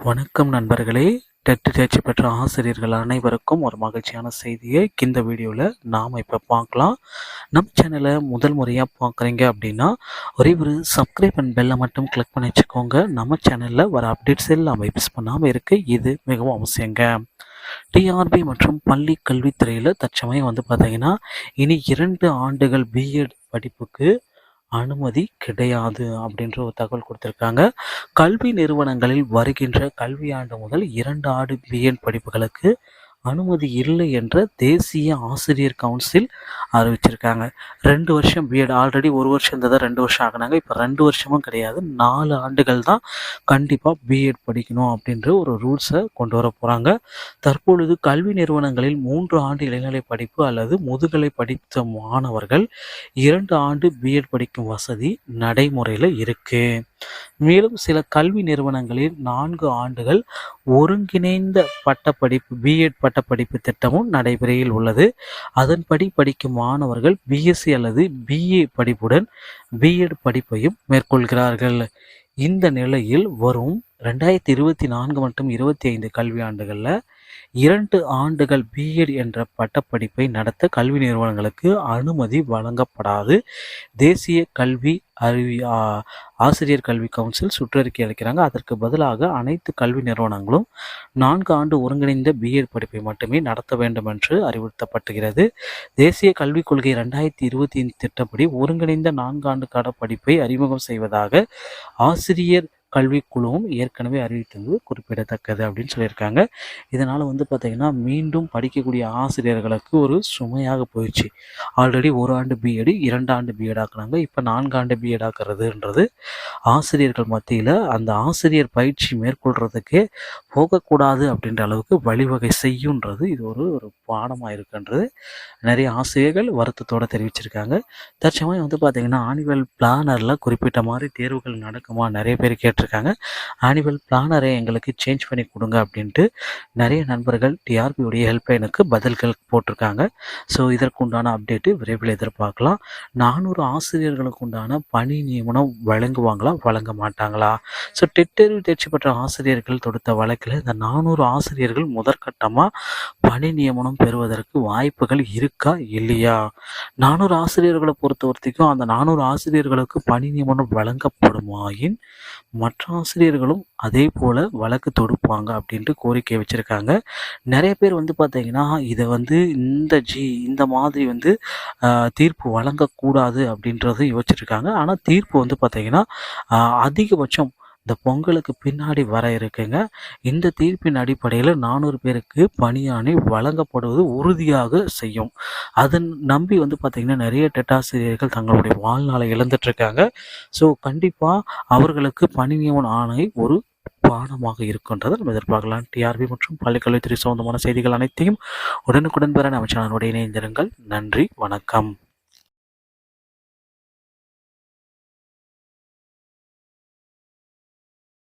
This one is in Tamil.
வணக்கம் நண்பர்களே. டெட்டு தேர்ச்சி பெற்ற ஆசிரியர்கள் அனைவருக்கும் ஒரு மகிழ்ச்சியான செய்தியை இந்த வீடியோவில் நாம் இப்போ பார்க்கலாம். நம்ம சேனலை முதல் முறையாக பார்க்குறீங்க அப்படின்னா ஒரே ஒரு சப்ஸ்கிரைப் அண்ட் பெல்லை மட்டும் கிளிக் பண்ணி வச்சுக்கோங்க. நம்ம சேனலில் வர அப்டேட்ஸ் எல்லாம் மிஸ் பண்ணாமல் இருக்குது இது மிகவும் அவசியங்க. டிஆர்பி மற்றும் பள்ளி கல்வித்துறையில் தற்சமயம் வந்து பார்த்தீங்கன்னா இனி இரண்டு ஆண்டுகள் பிஎட் படிப்புக்கு அனுமதி கிடையாது அப்படின்ற ஒரு தகவல் கொடுத்துருக்காங்க. கல்வி நிறுவனங்களில் வருகின்ற கல்வியாண்டு முதல் இரண்டு ஆண்டு பிஎன் படிப்புகளுக்கு அனுமதி இல்லை என்ற தேசிய ஆசிரியர் கவுன்சில் அறிவிச்சிருக்காங்க. ரெண்டு வருஷம் பிஎட் ஆல்ரெடி ஒரு வருஷம் இருந்ததை ரெண்டு வருஷம் ஆகினாங்க. இப்போ ரெண்டு வருஷமும் கிடையாது. நாலு ஆண்டுகள் தான் கண்டிப்பாக பிஎட் படிக்கணும் அப்படின்ற ஒரு ரூல்ஸை கொண்டு வர போகிறாங்க தற்பொழுது கல்வி நிறுவனங்களில் மூன்று ஆண்டு இளநிலை படிப்பு அல்லது முதுகலை படித்த மாணவர்கள் இரண்டு ஆண்டு பிஎட் படிக்கும் வசதி நடைமுறையில் இருக்குது மேலும் சில கல்வி நிறுவனங்களில் நான்கு ஆண்டுகள் ஒருங்கிணைந்த பட்டப்படிப்பு பிஎட் பட்டப்படிப்பு திட்டமும் நடைமுறையில் உள்ளது. அதன்படி படிக்கும் மாணவர்கள் பிஎஸ்சி அல்லது பிஏ படிப்புடன் பிஎட் படிப்பையும் மேற்கொள்கிறார்கள். இந்த நிலையில் வரும் ரெண்டாயிரத்தி இருபத்தி நான்கு மற்றும் இருபத்தி ஐந்து கல்வியாண்டுகளில் இரண்டு ஆண்டுகள் பிஎட் என்ற பட்டப்படிப்பை நடத்த கல்வி நிறுவனங்களுக்கு அனுமதி வழங்கப்படாது. தேசிய கல்வி அறிவி ஆசிரியர் கல்வி கவுன்சில் சுற்றறிக்கை அளிக்கிறாங்க. அதற்கு பதிலாக அனைத்து கல்வி நிறுவனங்களும் நான்கு ஆண்டு ஒருங்கிணைந்த பிஎட் படிப்பை மட்டுமே நடத்த வேண்டும் என்று அறிவுறுத்தப்படுகிறது தேசிய கல்விக் கொள்கை ரெண்டாயிரத்தி இருபத்தி ஐந்து திட்டப்படி ஒருங்கிணைந்த நான்காண்டு கால படிப்பை அறிமுகம் செய்வதாக ஆசிரியர் கல்விக்குழுவும் ஏற்கனவே அறிவித்தது குறிப்பிடத்தக்கது அப்படின்னு சொல்லியிருக்காங்க. இதனால் வந்து பார்த்திங்கன்னா மீண்டும் படிக்கக்கூடிய ஆசிரியர்களுக்கு ஒரு சுமையாக போயிடுச்சு. ஆல்ரெடி ஒரு ஆண்டு பிஎடு இரண்டு ஆண்டு பிஎட் ஆக்குனாங்க இப்போ நான்காண்டு பிஎட் ஆக்குறதுன்றது ஆசிரியர்கள் மத்தியில் அந்த ஆசிரியர் பயிற்சி மேற்கொள்கிறதுக்கே போகக்கூடாது அப்படின்ற அளவுக்கு வழிவகை செய்யுன்றது இது ஒரு ஒரு பாடமாக இருக்குன்றது நிறைய ஆசிரியர்கள் வருத்தத்தோடு தெரிவிச்சிருக்காங்க. தற்சமயம் வந்து பார்த்திங்கன்னா ஆனுவல் பிளானரில் குறிப்பிட்ட மாதிரி தேர்வுகள் நடக்குமா நிறைய பேர் கேட்டிருக்காங்க. ஆனுவல் பிளானரை எங்களுக்கு சேஞ்ச் பண்ணி கொடுங்க அப்படின்ட்டு நிறைய நண்பர்கள் டிஆர்பியுடைய ஹெல்ப்லைனுக்கு பதில்கள் போட்டிருக்காங்க. ஸோ இதற்கு உண்டான அப்டேட்டு விரைவில் எதிர்பார்க்கலாம். நானூறு ஆசிரியர்களுக்கு உண்டான பணி நியமனம் வழங்குவாங்களா? வழங்க மாட்டாங்களா? ஸோ டெட்டறிவு தேர்ச்சி பெற்ற ஆசிரியர்கள் தொடுத்த வழக்கு வழக்கில் இந்த நானூறு ஆசிரியர்கள் முதற்கட்டமாக பணி நியமனம் பெறுவதற்கு வாய்ப்புகள் இருக்கா இல்லையா? நானூறு ஆசிரியர்களை பொறுத்த வரைக்கும் அந்த நானூறு ஆசிரியர்களுக்கு பணி நியமனம் வழங்கப்படுமாயின் மற்ற ஆசிரியர்களும் அதே போல் வழக்கு தொடுப்பாங்க அப்படின்ட்டு கோரிக்கை வச்சுருக்காங்க. நிறைய பேர் வந்து பார்த்திங்கன்னா இதை வந்து இந்த ஜி இந்த மாதிரி வந்து தீர்ப்பு வழங்கக்கூடாது அப்படின்றது யோசிச்சிருக்காங்க. ஆனால் தீர்ப்பு வந்து பார்த்திங்கன்னா அதிகபட்சம் இந்த பொங்கலுக்கு பின்னாடி வர இருக்குங்க. இந்த தீர்ப்பின் அடிப்படையில் நானூறு பேருக்கு பணியாணை வழங்கப்படுவது உறுதியாக செய்யும். அதன் நம்பி வந்து பார்த்திங்கன்னா நிறைய டெட்டாசிரியர்கள் தங்களுடைய வாழ்நாளை இழந்துட்டுருக்காங்க. ஸோ கண்டிப்பாக அவர்களுக்கு பணி நியமன ஆணை ஒரு பாடமாக இருக்கின்றதை. நம்ம எதிர்பார்க்கலாம். டிஆர்பி மற்றும் பள்ளிக்கல்வித்துறை சம்பந்தமான செய்திகள் அனைத்தையும் உடனுக்குடன் பெற நம்ம சேனலோட இணைந்திருங்கள். நன்றி வணக்கம்.